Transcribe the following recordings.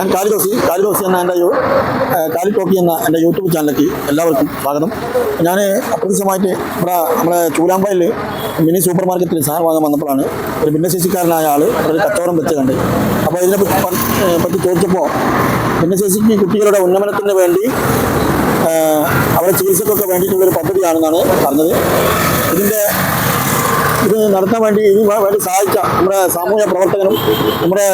ഞാൻ കാലിദോസി കാലിദോസി എന്ന എന്റെ കാലി ടോക്കി എന്ന എന്റെ യൂട്യൂബ് ചാനലിലേക്ക് എല്ലാവർക്കും സ്വാഗതം. ഞാൻ അപ്രതീക്ഷിതമായിട്ട് ഇവിടെ നമ്മുടെ ചൂലാമ്പായിൽ മിനി സൂപ്പർ മാർക്കറ്റിൽ സാധനം വാങ്ങാൻ വന്നപ്പോഴാണ് ഒരു ഭിന്നശേഷിക്കാരനായ ആൾ ഒരു കച്ചവടം വെച്ച് കണ്ട് അപ്പോൾ ഇതിനെ പറ്റി ചോദിച്ചപ്പോൾ ഭിന്നശേഷിക്ക് കുട്ടികളുടെ ഉന്നമനത്തിന് വേണ്ടി അവരുടെ ചികിത്സക്കൊക്കെ വേണ്ടിയിട്ടുള്ളൊരു പദ്ധതിയാണെന്നാണ് പറഞ്ഞത്. ഇതിന്റെ ഇത് നടത്താൻ വേണ്ടി ഇതിന് വേണ്ടി സഹായിച്ച നമ്മുടെ സാമൂഹ്യ പ്രവർത്തകനും നമ്മുടെ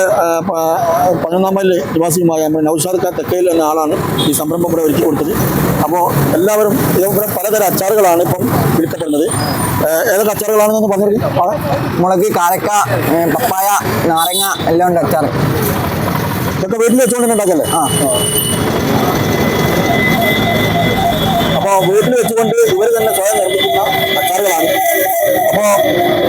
പതിനൊന്നാം മൈലിലെ നിവാസിയുമായ നമ്മുടെ നൌഷാദ് തെക്കയിൽ എന്ന ആളാണ് ഈ സംരംഭം ഇവിടെ ഒരുക്കി കൊടുത്തത്. അപ്പോൾ എല്ലാവരും ഇവിടെ പലതരം അച്ചാറുകളാണ് ഇപ്പം വിൽക്കപ്പെടുന്നത്. ഏതൊക്കെ അച്ചാറുകളാണെന്നൊന്ന് പറഞ്ഞു മുളക് കാരക്ക പപ്പായ നാരങ്ങ എല്ലാം ഉണ്ട് അച്ചാർ ഇതൊക്കെ വീട്ടിൽ വെച്ചുകൊണ്ട് ആ. അപ്പോൾ വീട്ടിൽ വെച്ചുകൊണ്ട് ഇവർ തന്നെ സ്വയം നിർമ്മിക്കുന്ന അച്ചാറുകളാണ്. അപ്പോൾ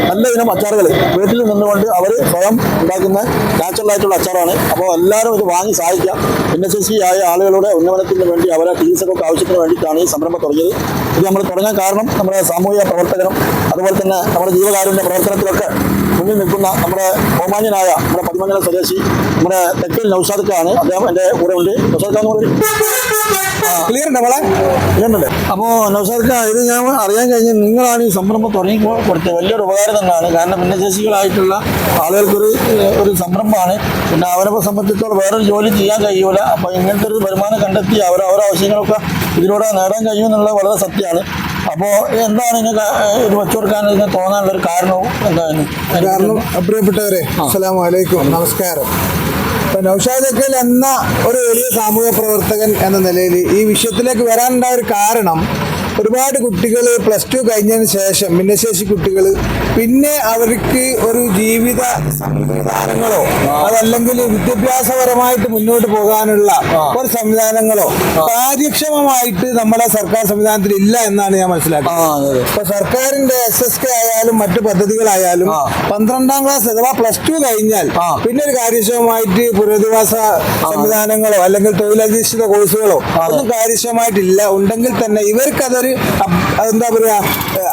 നല്ല ഇനം അച്ചാറുകൾ വീട്ടിൽ നിന്നുകൊണ്ട് അവർ സ്വയം ഉണ്ടാക്കുന്ന നാച്ചുറൽ ആയിട്ടുള്ള അച്ചാറാണ്. അപ്പോൾ എല്ലാവരും ഇത് വാങ്ങി സഹായിക്കാം. ഭിന്നശേഷിയായ ആളുകളുടെ ഉന്നമനത്തിന് വേണ്ടി അവരെ ചികിത്സകൾക്ക് ആവശ്യത്തിന് വേണ്ടിയിട്ടാണ് ഈ സംരംഭം തുടങ്ങിയത്. ഇത് നമ്മൾ തുടങ്ങാൻ കാരണം നമ്മുടെ സാമൂഹിക പ്രവർത്തകനും അതുപോലെ തന്നെ നമ്മുടെ ജീവകാരുണ്യ പ്രവർത്തനത്തിലൊക്കെ മുന്നിൽ നിൽക്കുന്ന നമ്മുടെ ബഹുമാന്യനായ നമ്മുടെ പതിമംഗലം സ്വദേശി നമ്മുടെ തെക്കൽ നൌഷാദക്കാണ് അദ്ദേഹം എന്റെ കൂടെ ഉണ്ട് നൌഷാദ് ഖാൻ ക്ലിയർ ഉണ്ട് മോളെ? ഇതുണ്ടല്ലേ അപ്പോൾ നൗസാദ് ഇത് ഞാൻ അറിയാൻ കഴിഞ്ഞ് നിങ്ങളാണ് ഈ സംരംഭം തുടങ്ങി കൊടുത്ത കൊടുത്തത്. വലിയൊരു ഉപകാരം തന്നെയാണ്. കാരണം ഭിന്നശേഷികളായിട്ടുള്ള ആളുകൾക്കൊരു ഒരു സംരംഭമാണ്. പിന്നെ അവരെ സംബന്ധിച്ചിടത്തോളം വേറൊരു ജോലി ചെയ്യാൻ കഴിയൂല. അപ്പോൾ ഇങ്ങനത്തെ ഒരു വരുമാനം കണ്ടെത്തി അവർ അവരുടെ ആവശ്യങ്ങളൊക്കെ ഇതിലൂടെ നേടാൻ കഴിയുമെന്നുള്ളത് വളരെ സത്യമാണ്. അപ്പോൾ എന്താണ് നിങ്ങൾക്ക് ഇത് വെച്ചു കൊടുക്കാൻ ഇതിന് തോന്നാനുള്ള ഒരു കാരണവും എന്താണ് കാരണം പ്രിയപ്പെട്ടവരെ അലൈക്കും. നമസ്കാരം. ഇപ്പൊ നൗഷാദ് അക്കൽ എന്ന ഒരു വലിയ സാമൂഹ്യ പ്രവർത്തകൻ എന്ന നിലയിൽ ഈ വിഷയത്തിലേക്ക് വരാനുണ്ടായ ഒരു കാരണം ഒരുപാട് കുട്ടികൾ പ്ലസ് ടു കഴിഞ്ഞതിന് ശേഷം ഭിന്നശേഷി കുട്ടികൾ പിന്നെ അവർക്ക് ഒരു ജീവിത സംവിധാനങ്ങളോ അതല്ലെങ്കിൽ വിദ്യാഭ്യാസപരമായിട്ട് മുന്നോട്ട് പോകാനുള്ള ഒരു സംവിധാനങ്ങളോ കാര്യക്ഷമമായിട്ട് നമ്മുടെ സർക്കാർ സംവിധാനത്തിൽ ഇല്ല എന്നാണ് ഞാൻ മനസ്സിലാക്കുന്നത്. ഇപ്പൊ സർക്കാരിന്റെ എസ് എസ് കെ ആയാലും മറ്റു പദ്ധതികളായാലും. പന്ത്രണ്ടാം ക്ലാസ് അഥവാ പ്ലസ് ടു കഴിഞ്ഞാൽ പിന്നെ ഒരു കാര്യക്ഷമമായിട്ട് പുനരധിവാസ സംവിധാനങ്ങളോ അല്ലെങ്കിൽ തൊഴിലധിഷ്ഠിത കോഴ്സുകളോ ഒന്നും കാര്യക്ഷമമായിട്ടില്ല. ഉണ്ടെങ്കിൽ തന്നെ ഇവർക്കതൊരു എന്താ പറയാ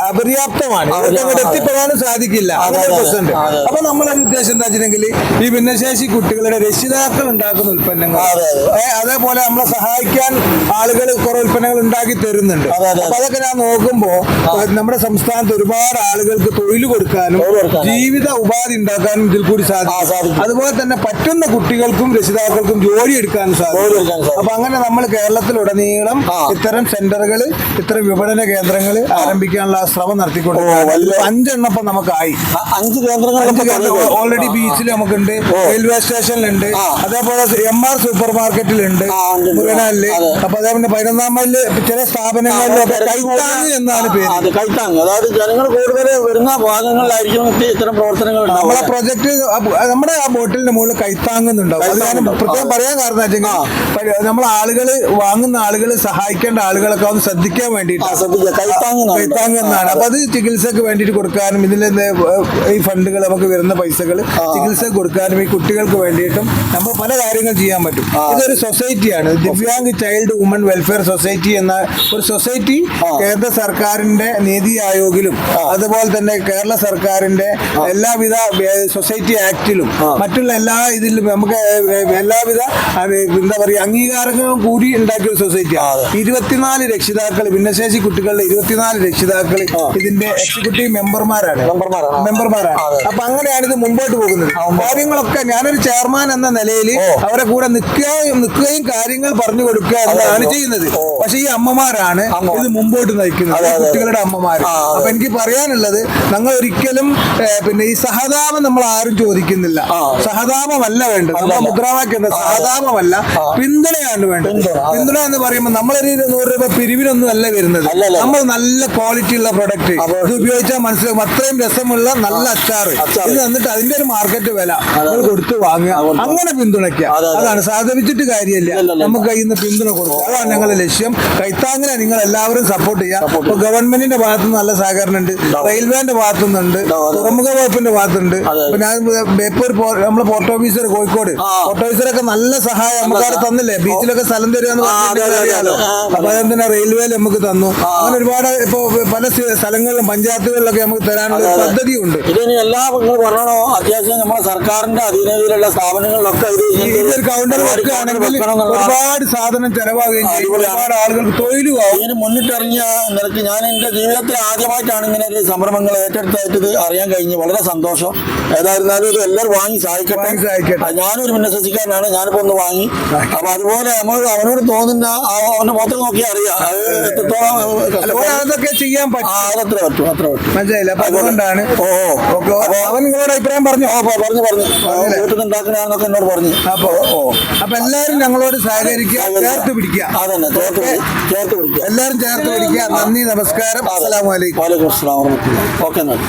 അപര്യാപ്തമാണ്. ഇവർക്ക് അങ്ങോട്ട് എത്തിപ്പെടാനും സാധിക്കില്ല. അപ്പൊ നമ്മളൊരു ഉദ്ദേശം എന്താ വെച്ചിട്ടുണ്ടെങ്കിൽ ഈ ഭിന്നശേഷി കുട്ടികളുടെ രക്ഷിതാക്കൾ ഉണ്ടാക്കുന്ന ഉൽപ്പന്നങ്ങൾ. അതേപോലെ നമ്മളെ സഹായിക്കാൻ ആളുകൾ കുറെ ഉൽപ്പന്നങ്ങൾ ഉണ്ടാക്കി തരുന്നുണ്ട്. അപ്പൊ അതൊക്കെ ഞാൻ നോക്കുമ്പോ നമ്മുടെ സംസ്ഥാനത്ത് ഒരുപാട് ആളുകൾക്ക് തൊഴിൽ കൊടുക്കാനും ജീവിത ഉപാധി ഉണ്ടാക്കാനും ഇതിൽ കൂടി സാധിക്കും. അതുപോലെ തന്നെ പറ്റുന്ന കുട്ടികൾക്കും രക്ഷിതാക്കൾക്കും ജോലി എടുക്കാനും സാധിക്കും. അപ്പൊ അങ്ങനെ നമ്മൾ കേരളത്തിലുടനീളം ഇത്തരം സെന്ററുകൾ ഇത്തരം വിപണന കേന്ദ്രങ്ങൾ ആരംഭിക്കാനുള്ള ശ്രമം ഓ, നടത്തിക്കൊണ്ടിരിക്കുകയാണ് ഇപ്പൊ നമുക്കായി. അഞ്ച് കേന്ദ്രങ്ങളൊക്കെ ഓൾറെഡി ബീച്ചിൽ നമുക്കുണ്ട്. റെയിൽവേ സ്റ്റേഷനിലുണ്ട്. അതേപോലെ എം ആർ സൂപ്പർ മാർക്കറ്റിലുണ്ട് മുരനാലിൽ. മുരുകനാലിൽ. അപ്പൊ അതേപോലെ പതിനൊന്നാം മൈലിൽ ചില സ്ഥാപനങ്ങളിലൊക്കെ കൈത്താങ് എന്നാണ് പേര്. കൈത്താങ് അതായത് ജനങ്ങൾ കൂടുതൽ വരുന്ന ഭാഗങ്ങളിലായിരിക്കും ഇത് ഇത്തരം പ്രവർത്തനങ്ങൾ നമ്മളെ. പ്രൊജക്ട് നമ്മുടെ ആ ബോട്ടിലിന്റെ മുകളിൽ കൈത്താങ്ങുന്നുണ്ടാവും അത് ഞാൻ പ്രത്യേകം പറയാൻ കാരണം നമ്മൾ ആളുകൾ വാങ്ങുന്ന ആളുകൾ സഹായിക്കേണ്ട ആളുകളൊക്കെ ഒന്ന് ശ്രദ്ധിക്കാൻ ആ, വേണ്ടിയിട്ട് ശ്രദ്ധിക്കുക. കൈത്താങ് കൈത്താങ് എന്നാണ്. അപ്പൊ അത് ചികിത്സക്ക് വേണ്ടിയിട്ട് കൊടുക്കാനും ഇതിലെ ഈ ഫണ്ടുകൾ നമുക്ക് വരുന്ന പൈസകൾ ചികിത്സ കൊടുക്കാനും ഈ കുട്ടികൾക്ക് വേണ്ടിയിട്ടും നമ്മൾ പല കാര്യങ്ങൾ ചെയ്യാൻ പറ്റും. ഇതൊരു സൊസൈറ്റിയാണ്. Divyang child woman welfare society എന്ന ഒരു സൊസൈറ്റി കേന്ദ്ര സർക്കാരിന്റെ നീതി ആയോഗിലും അതുപോലെ തന്നെ കേരള സർക്കാരിന്റെ എല്ലാവിധ സൊസൈറ്റി ആക്ടിലും മറ്റുള്ള എല്ലാ ഇതിലും നമുക്ക് എല്ലാവിധ എന്താ പറയുക അംഗീകാരങ്ങളും കൂടി ഉണ്ടാക്കിയ ഒരു സൊസൈറ്റിയാണ് ഇരുപത്തിനാല് രക്ഷിതാക്കൾ ഭിന്നശേഷി കുട്ടികളുടെ ഇരുപത്തിനാല് രക്ഷിതാക്കൾ ഇതിന്റെ എക്സിക്യൂട്ടീവ് മെമ്പർമാരാണ്. മെമ്പർമാരാണ്. മെമ്പർമാരാണ്. അപ്പൊ അങ്ങനെയാണ് ഇത് മുമ്പോട്ട് പോകുന്നത്. കാര്യങ്ങളൊക്കെ ഞാനൊരു ചെയർമാൻ എന്ന നിലയിൽ അവരെ കൂടെ നിൽക്കുകയും നിൽക്കുകയും കാര്യങ്ങൾ പറഞ്ഞു കൊടുക്കുക എന്നതാണ് ചെയ്യുന്നത്. പക്ഷെ ഈ അമ്മമാരാണ് ഇത് മുമ്പോട്ട് നയിക്കുന്നത്. കുട്ടികളുടെ അമ്മമാര് അപ്പൊ എനിക്ക് പറയാനുള്ളത് ഞങ്ങൾ ഒരിക്കലും പിന്നെ ഈ സഹതാപം നമ്മൾ ആരും ചോദിക്കുന്നില്ല. സഹതാപമല്ല വേണ്ടത്. നമ്മുടെ മുദ്രാവാക്യം എന്താ? സഹതാപമല്ല പിന്തുണയാണ് വേണ്ടത്. പിന്തുണ എന്ന് പറയുമ്പോൾ നമ്മളൊരു നൂറ് രൂപ പിരിവിനൊന്നും അല്ല വരുന്നത് നമ്മൾ നല്ല ക്വാളിറ്റി ഉള്ള പ്രൊഡക്റ്റ് ഇത് ഉപയോഗിച്ചാൽ മനസ്സിലാവും. അത്രയും രസമുള്ള നല്ല അച്ചാറ്. അച്ചാറ്. ഇത് എന്നിട്ട് അതിന്റെ ഒരു മാർക്കറ്റ് വില നമ്മൾ കൊടുത്ത് വാങ്ങുക. അങ്ങനെ പിന്തുണയ്ക്കുക. അതെ, അതെ. അതാണ്. സാധപിച്ചിട്ട് കാര്യമില്ല. നമുക്ക് കയ്യിൽ നിന്ന് പിന്തുണ കൊടുക്കുക. അതാണ് ഞങ്ങളുടെ ലക്ഷ്യം. കൈത്താങ്ങിനെ നിങ്ങൾ എല്ലാവരും സപ്പോർട്ട് ചെയ്യുക. ഇപ്പൊ ഗവൺമെന്റിന്റെ ഭാഗത്ത് നിന്ന് നല്ല സഹകരണം ഉണ്ട് റെയിൽവേന്റെ ഭാഗത്തു നിന്നുണ്ട് തുറമുഖ വകുപ്പിന്റെ ഭാഗത്തുണ്ട്. ഞാൻ ബേപ്പൂർ പോ- നമ്മളെ പോർട്ട് ഓഫീസർ കോഴിക്കോട്. പോർട്ട് ഓഫീസറൊക്കെ നല്ല സഹായം നമുക്ക് അവിടെ തന്നില്ലേ? ബീച്ചിലൊക്കെ സ്ഥലം തരുമെന്ന് ആ, അപ്പൊ അതെന്തിനാ റെയിൽവേയിൽ നമുക്ക് തന്നു? അങ്ങനെ ഒരുപാട് ഇപ്പൊ പല സ്ഥലങ്ങളിലും പഞ്ചായത്തുകളിലൊക്കെ നമുക്ക് തരാനുള്ള അതെ, അതെ. പദ്ധതിയുണ്ട്. ഇതിന് എല്ലാ നിങ്ങൾ പറഞ്ഞോ അത്യാവശ്യം നമ്മുടെ സർക്കാരിന്റെ അധീനതയിലുള്ള സ്ഥാപനങ്ങളിലൊക്കെ ഇത് ഈ ഇതൊരു കൗണ്ടർ വെക്കുകയാണെങ്കിൽ ഒരുപാട് സാധനം ചെലവാകുകയും ചെയ്യും. ഒരുപാട് ആളുകൾക്ക് തൊഴിലും ആവും ഇതിന് മുന്നിട്ടിറങ്ങിയ നിലയ്ക്ക് ഞാൻ എന്റെ ജീവിതത്തിൽ ആദ്യമായിട്ടാണ് ഇങ്ങനെ ഒരു സംരംഭങ്ങൾ ഏറ്റെടുത്തായിട്ട് ഇത് അറിയാൻ കഴിഞ്ഞു വളരെ സന്തോഷം. ഏതായിരുന്നാലും ഇത് എല്ലാവരും വാങ്ങി സഹായിക്കട്ടെ. സഹായിക്കട്ടെ. ഞാനൊരു ഭിന്നശേഷിക്കാരനാണ്. ഞാനിപ്പോ ഒന്ന് വാങ്ങി. അപ്പൊ അതുപോലെ നമ്മൾ അവനോട് തോന്നുന്ന അവന്റെ മുഖത്ത് നോക്കിയാൽ അറിയാം. അത് എത്രത്തോളം അതൊക്കെ ചെയ്യാൻ പറ്റും. അത്ര പറ്റും അത്ര പറ്റും. മനസ്സിലായില്ല? അതുകൊണ്ടാണ് ഓ അവൻ നിങ്ങളോട് അഭിപ്രായം പറഞ്ഞു. ഓ പറഞ്ഞു പറഞ്ഞു? വീട്ടിൽ നിന്ന് എന്നോട് പറഞ്ഞു. അപ്പൊ ഓ അപ്പൊ എല്ലാരും ഞങ്ങളോട് സഹകരിക്കുക ചേർത്ത് പിടിക്കുക. അതന്നെ ചേർത്ത് ചേർത്ത് പിടിക്കുക. എല്ലാരും ചേർത്ത് പിടിക്കുക. നന്ദി നമസ്കാരം. അസ്സലാമു അലൈക്കും. വാലൈക്കും അസ്സലാം ഓക്കെ എന്നാൽ